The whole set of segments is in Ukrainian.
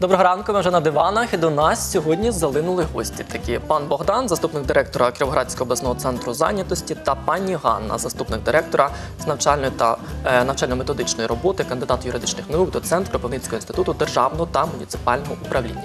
Доброго ранку, ми вже на диванах. І до нас сьогодні залинули гості. Такі пан Богдан, заступник директора Кіровоградського обласного центру зайнятості, та пані Ганна, заступник директора з навчальної та е, навчально-методичної роботи, кандидат юридичних наук до центру Кропивницького інституту державного та муніципального управління.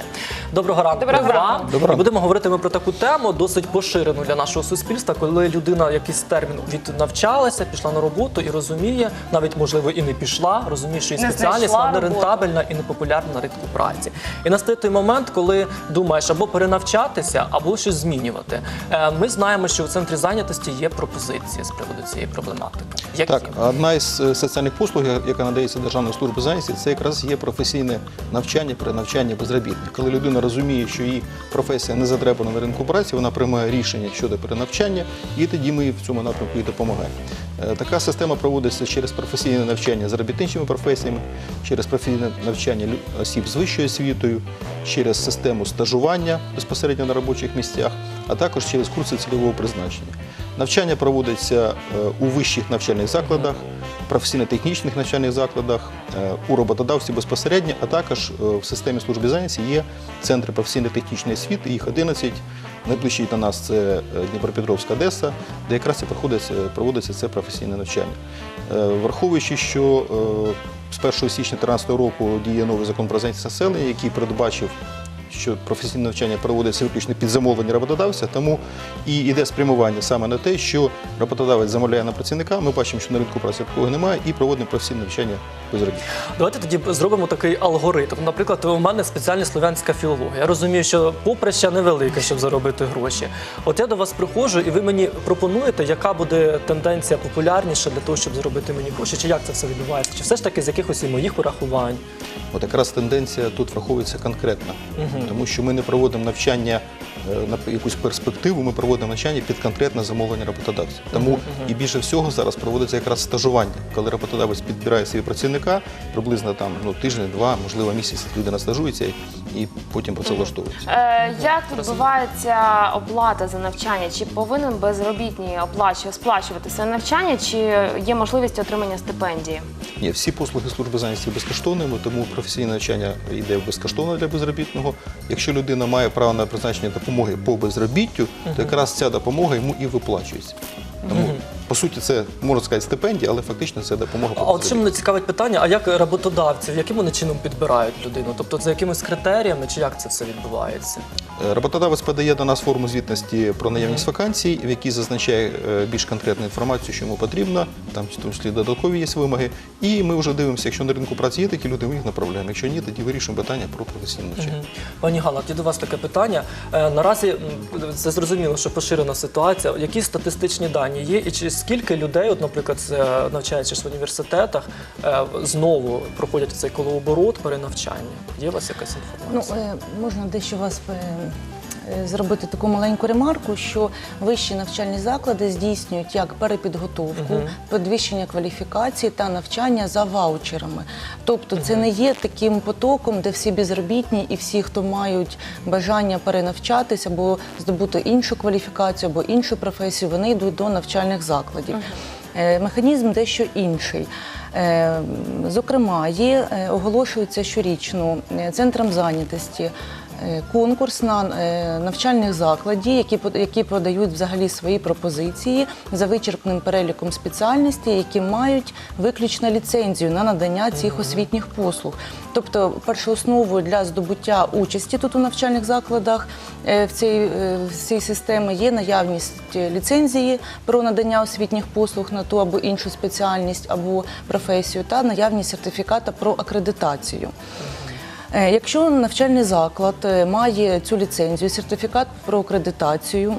Доброго ранку Доброго ранку. Доброго І будемо говорити ми про таку тему, досить поширену для нашого суспільства, коли людина якийсь термін від навчалася, пішла на роботу і розуміє, навіть можливо і не пішла, розуміє, що її спеціальність вона не рентабельна і непопулярна на ринку праці. І настає той момент, коли думаєш або перенавчатися, або щось змінювати. Е, Ми знаємо, що у центрі зайнятості є пропозиції з приводу цієї проблематики. Які? Так, одна із е, соціальних послуг, яка надається Державною службою зайнятості, це якраз є професійне навчання, перенавчання безробітних. Коли людина розуміє, що її професія не затребана на ринку праці, вона приймає рішення щодо перенавчання, і тоді ми в цьому напрямку і допомагаємо. Е, Така система проводиться через професійне навчання з робітничими професіями, через професійне навчання осіб з вищою освітою, через систему стажування безпосередньо на робочих місцях, а також через курси цільового призначення. Навчання проводиться е, у вищих навчальних закладах, професійно-технічних навчальних закладах, е, у роботодавців безпосередньо, а також е, в системі служби зайнятості є центри професійно-технічної освіти, їх 11. Найближчий до нас це Дніпропетровська Одеса, де якраз і проводиться це професійне навчання. Враховуючи, що з 1 січня 2013 року діє новий закон про зайнятість населення, який передбачив що професійне навчання проводиться виключно під замовлення роботодавця, тому і йде спрямування саме на те, що роботодавець замовляє на працівника. Ми бачимо, що на ринку праці такого немає, і проводимо професійне навчання безробітних. Давайте тоді зробимо такий алгоритм. Наприклад, у мене спеціальна слов'янська філологія. Я розумію, що поприща невелика, щоб заробити гроші. От я до вас приходжу, і ви мені пропонуєте, яка буде тенденція популярніша для того, щоб заробити мені гроші? Чи як це все відбувається? Чи все ж таки з якихось і моїх урахувань? От якраз тенденція тут враховується конкретно, тому що ми не проводимо навчання на якусь перспективу, ми проводимо навчання під конкретне замовлення роботодавця. Тому і більше всього зараз проводиться якраз стажування, коли роботодавець підбирає собі працівника, приблизно там ну тиждень, два, можливо, місяць людина стажується і потім працевлаштовується. Е, як відбувається оплата за навчання? Чи повинен безробітний оплачу- сплачувати це навчання, чи є можливість отримання стипендії? Ні, всі послуги служби зайнятості безкоштовними, тому професійне навчання йде безкоштовно для безробітного. Якщо людина має право на призначення допомоги по безробіттю, то якраз ця допомога йому і виплачується. Тому, по суті, це можна сказати стипендія, але фактично це допомога А от чим мене цікавить питання, а як роботодавців, яким вони чином підбирають людину? Тобто за якимись критеріями, чи як це все відбувається? Е, Роботодавець подає до нас форму звітності про наявність вакансій, в якій зазначає е, більш конкретну інформацію, що йому потрібно, там в тому числі додаткові є вимоги. І ми вже дивимося, якщо на ринку праці є такі люди, ми їх направляємо. Якщо ні, тоді вирішуємо питання про професійне навчання. Пані Ганна, тоді до вас таке питання. Е, Наразі це зрозуміло, що поширена ситуація. Які статистичні дані є, і чи скільки людей, от, наприклад, з, навчаючись в університетах, знову проходять цей колооборот перенавчання? Є у вас якась Ну, інформація? е, можна дещо вас зробити таку маленьку ремарку, що вищі навчальні заклади здійснюють як перепідготовку, підвищення кваліфікації та навчання за ваучерами. Тобто це не є таким потоком, де всі безробітні і всі, хто мають бажання перенавчатися або здобути іншу кваліфікацію або іншу професію, вони йдуть до навчальних закладів. Е, Механізм дещо інший. Е, Зокрема, є, е, оголошується щорічно е, центром зайнятості е, конкурс на е, навчальних закладів, які, які подають взагалі свої пропозиції за вичерпним переліком спеціальностей, які мають виключно ліцензію на надання цих освітніх послуг. Тобто, першоосновою для здобуття участі тут у навчальних закладах е, в цій, е, в цій системі є наявність е, ліцензії про надання освітніх послуг на ту або іншу спеціальність або професію та наявність сертифіката про акредитацію. Е, Якщо навчальний заклад е, має цю ліцензію, сертифікат про акредитацію,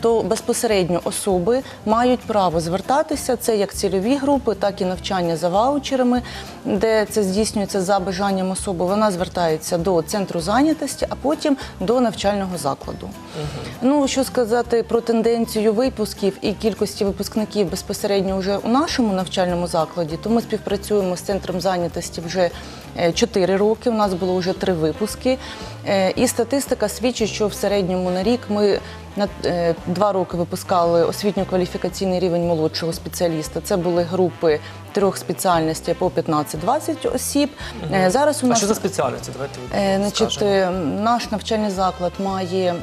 то безпосередньо особи мають право звертатися. Це як цільові групи, так і навчання за ваучерами, де це здійснюється за бажанням особи. Вона звертається до центру зайнятості, а потім до навчального закладу. Ну що сказати про тенденцію випусків і кількості випускників безпосередньо вже у нашому навчальному закладі, то ми співпрацюємо з центром зайнятості вже 4 роки. У нас було вже три випуски. Е, І статистика свідчить, що в середньому на рік ми на е, два роки випускали освітньо-кваліфікаційний рівень молодшого спеціаліста. Це були групи трьох спеціальностей по 15-20 осіб. Е, Зараз у А нас що за спеціальності? Давайте Е, Значить, наш навчальний заклад має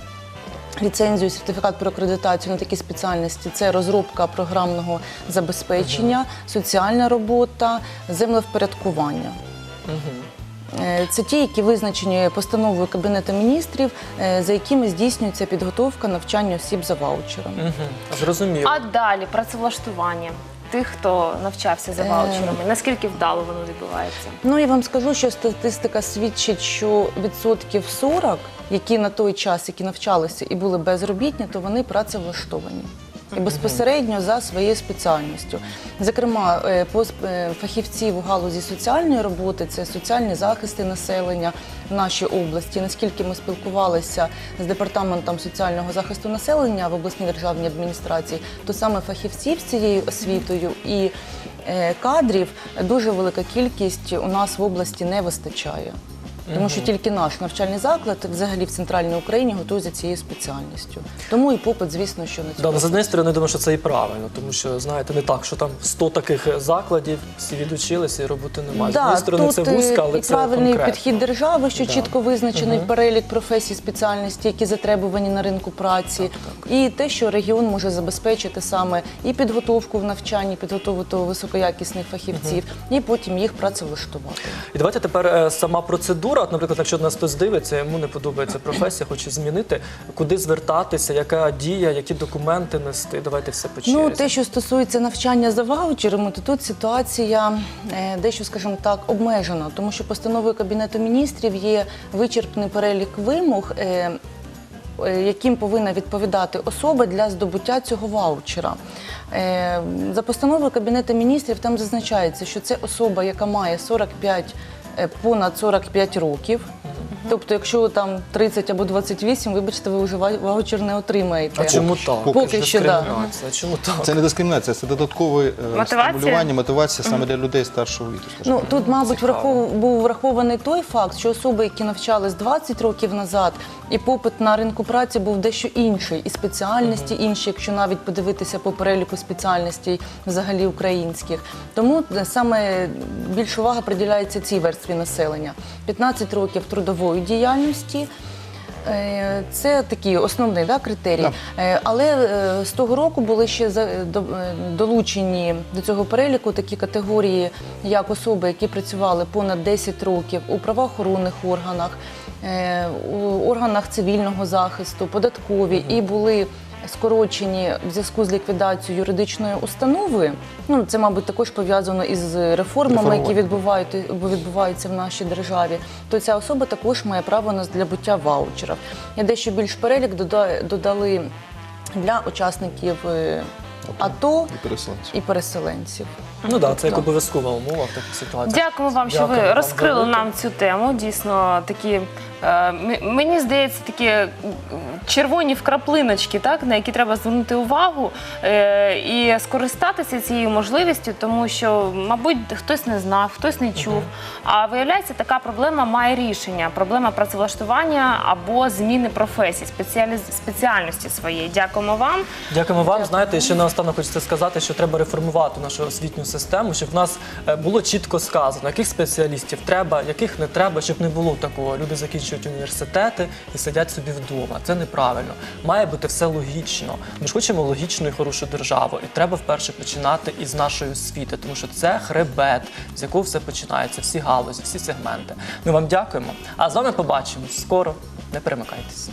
ліцензію, сертифікат про акредитацію на такі спеціальності. Це розробка програмного забезпечення, соціальна робота, землевпорядкування. Це ті, які визначені постановою Кабінету міністрів, е, за якими здійснюється підготовка навчання осіб за ваучером. Мгм. Зрозуміло. А далі працевлаштування тих, хто навчався за Е. ваучерами. Наскільки вдало воно відбувається? Ну я вам скажу, що статистика свідчить, що відсотків 40, які на той час, які навчалися і були безробітні, то вони працевлаштовані. Безпосередньо за своєю спеціальністю. Зокрема, е, е, фахівців у галузі соціальної роботи, це соціальні захисти населення в нашій області. Наскільки ми спілкувалися з департаментом соціального захисту населення в обласній державній адміністрації, то саме фахівців з цією освітою і е, кадрів дуже велика кількість у нас в області не вистачає. Тому що тільки наш навчальний заклад взагалі в центральній Україні готується цією спеціальністю. Тому і попит, звісно, що на цю Да, з однієї сторони, думаю, що це і правильно, тому що знаєте, не так, що там 100 таких закладів, всі відучилися і роботи немає. з однієї сторони, це тут е, вузька, але і це правильний конкретно. підхід держави, що Да. чітко визначений перелік професій, спеціальностей, які затребувані на ринку праці, і те, що регіон може забезпечити саме і підготовку в навчанні, підготовити високоякісних фахівців, і потім їх працевлаштувати. І давайте тепер е, сама процедура. От, наприклад, якщо нас хтось дивиться, йому не подобається професія, хоче змінити, куди звертатися, яка дія, які документи нести. Давайте все по черзі. Ну, те, що стосується навчання за ваучерами, то тут ситуація е, дещо, скажімо так, обмежена, тому що постановою Кабінету міністрів є вичерпний перелік вимог. е, е, Яким повинна відповідати особа для здобуття цього ваучера. За постановою Кабінету міністрів там зазначається, що це особа, яка має 45, е, понад 45 років. Тобто, якщо там 30 або 28, вибачте, ви ваучер не отримаєте. а чому так? Поки що, да. дискримінація. Чому так? Це не дискримінація, це додаткове е, Мотивація? стимулювання, мотивація саме для людей старшого віку. скажімо. Ну тут, мабуть, врахов... був врахований той факт, що особи, які навчались 20 років назад, і попит на ринку праці був дещо інший, і спеціальності інші, якщо навіть подивитися по переліку спеціальностей взагалі українських. Тому е, саме більша увага приділяється цій верстві населення. 15 років трудової діяльності. Е, Це такий основний да, критерій. Да. Е, Але е, з того року були ще долучені до цього переліку такі категорії, як особи, які працювали понад 10 років у правоохоронних органах, у органах цивільного захисту, податкові і були. Скорочені в зв'язку з ліквідацією юридичної установи. Ну це, мабуть, також пов'язано із реформами, які відбувають, відбуваються в нашій державі. То ця особа також має право на здобуття ваучерів. І дещо більш перелік дода- додали для учасників е, АТО І переселенці. і переселенців. Ну так, це як обов'язкова умова в таких ситуаціях. Дякуємо вам, що Дякую ви розкрили нам цю тему. Дійсно, такі мені здається, такі червоні вкраплиночки, так на які треба звернути увагу е, і скористатися цією можливістю, тому що, мабуть, хтось не знав, хтось не чув. А виявляється, така проблема має рішення: проблема працевлаштування або зміни професії, спеціалі... спеціальності своєї. Дякуємо вам. Дякуємо вам. Знаєте, ще наостанок хочеться сказати, що треба реформувати нашу освітню систему, щоб в нас е, було чітко сказано, яких спеціалістів треба, яких не треба, щоб не було такого. Люди закінчують університети і сидять собі вдома. Це неправильно. Має бути все логічно. Ми ж хочемо логічну і хорошу державу, і треба вперше починати із нашої освіти, тому що це хребет, з якого все починається, всі галузі, всі сегменти. Ми вам дякуємо. А з вами побачимось скоро. Не перемикайтеся.